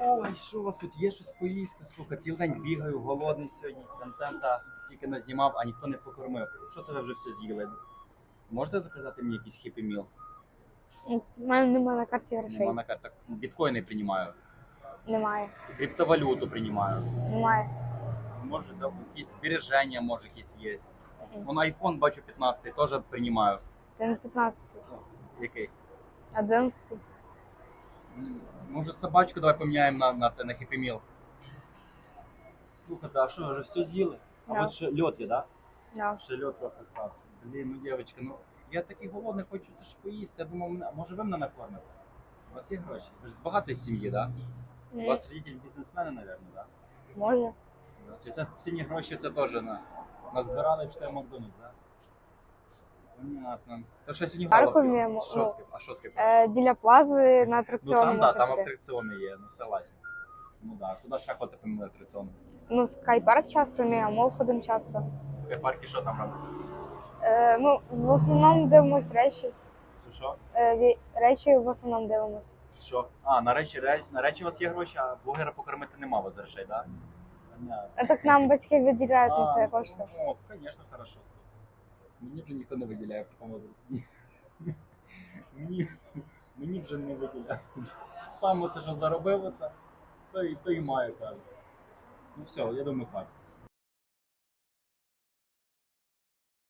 Ой, що у вас тут є щось поїсти? Слухай, цілий день бігаю, голодний сьогодні. Контента стільки назнімав, а ніхто не покормив. Що це ви вже все з'їли? Можете заказати мені якийсь хіппі міл? У мене немає на карті грошей. Нема на картах. Біткоїни приймаю. Немає. Криптовалюту приймаю. Немає. Може, да, якісь збереження, може, якісь є. Мгм. Вон iPhone бачу 15 теж приймаю. Це не 15, Який? 11. Може, собачку давай поміняємо на, на це на хіппі міл. Слухайте, а що, вже все з'їли? А Да. от ще льот є, так? Да? Да. Ще льот трохи стався. Блін, ну дівчатка, ну я такий голодний, хочу це ж поїсти. Я думав, мене- може ви мене накормите? У вас є гроші? Ви ж з багатої сім'ї, так? Да? У вас родитель бізнесмени, мабуть, так? Да? Може. Чи це всі гроші це теж на, назбирали чи в Макдональдс, так? Понятно. То що сьогодні Харкові. Що ну, з ким? А що з ким? Е, біля плази на Ну там, да, можна там піти. атракціони є, ну согласен. Ну да, куди ще ходити помимо атракціону? Ну, скайпарк часто, мегамол ходимо часто. В скайпаркі що там робити? Е, ну, в основному дивимось речі. Що що? Е, ві- речі в основному дивимось. Що? А, на речі, реч- на речі у вас є гроші, а блогера покормити нема у вас грошей, так? Да? Понятно. А так нам батьки виділяють на це ну, кошти. Ну, звісно, хорошо. Мені вже ніхто не виділяє в такому возрасті. Мені, мені вже не виділяє. Саме те, що заробив оце, то і, то і маю, кажуть. Ну все, я думаю, хватить.